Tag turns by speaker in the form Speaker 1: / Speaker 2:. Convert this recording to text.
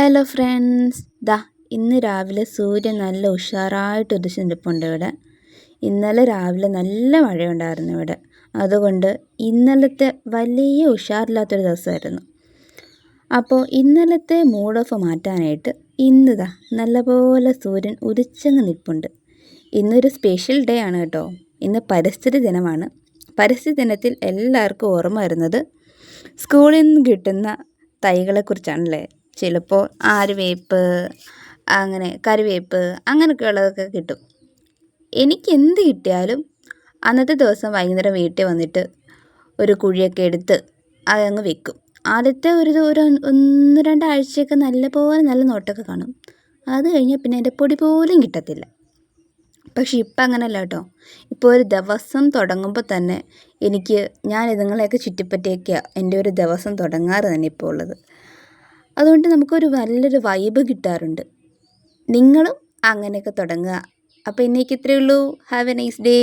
Speaker 1: Hello friends. ദാ ഇന്ന് രാവിലെ സൂര്യൻ നല്ല ഉഷാറായിട്ട് ഉദിച്ച് നിൽപ്പുണ്ട് ഇവിടെ. ഇന്നലെ രാവിലെ നല്ല മഴയുണ്ടായിരുന്നു ഇവിടെ. അതുകൊണ്ട് ഇന്നലത്തെ വലിയ ഉഷാറില്ലാത്തൊരു ദിവസമായിരുന്നു. അപ്പോൾ ഇന്നലത്തെ മൂഡ് ഓഫ് മാറ്റാനായിട്ട് ഇന്ന് ദാ നല്ലപോലെ സൂര്യൻ ഉദിച്ചങ്ങ് നിൽപ്പുണ്ട്. ഇന്നൊരു സ്പെഷ്യൽ ഡേ ആണ് കേട്ടോ. ഇന്ന് പരിസ്ഥിതി ദിനമാണ്. പരിസ്ഥിതി ദിനത്തിൽ എല്ലാവർക്കും ഓർമ്മ വരുന്നത് സ്കൂളിൽ നിന്ന് കിട്ടുന്ന തൈകളെക്കുറിച്ചാണല്ലേ? ചിലപ്പോൾ ആര്യവേപ്പ് അങ്ങനെ കറിവേപ്പ് അങ്ങനെയൊക്കെയുള്ളതൊക്കെ കിട്ടും. എനിക്ക് എന്ത് കിട്ടിയാലും അന്നത്തെ ദിവസം വൈകുന്നേരം വീട്ടിൽ വന്നിട്ട് ഒരു കുഴിയൊക്കെ എടുത്ത് അതങ്ങ് വെക്കും. ആദ്യത്തെ ഒരു ഒരു ഒന്ന് രണ്ടാഴ്ചയൊക്കെ നല്ലപോലെ നല്ല നോട്ടമൊക്കെ കാണും. അത് കഴിഞ്ഞാൽ പിന്നെ അതിന്റെ പൊടി പോലും കിട്ടത്തില്ല. പക്ഷെ ഇപ്പം അങ്ങനെയല്ല കേട്ടോ. ഇപ്പോൾ ഒരു ദിവസം തുടങ്ങുമ്പോൾ തന്നെ എനിക്ക് ഞാൻ ഇതുങ്ങളെയൊക്കെ ചുറ്റിപ്പറ്റിയൊക്കെയാണ് എന്റെ ഒരു ദിവസം തുടങ്ങാറ് തന്നെ ഇപ്പോൾ ഉള്ളത്. അതുകൊണ്ട് നമുക്കൊരു നല്ലൊരു വൈബ് കിട്ടാറുണ്ട്. നിങ്ങളും അങ്ങനെയൊക്കെ തുടങ്ങുക. അപ്പോൾ ഇന്നേക്ക് ഇത്രയേ ഉള്ളൂ. Have A nice day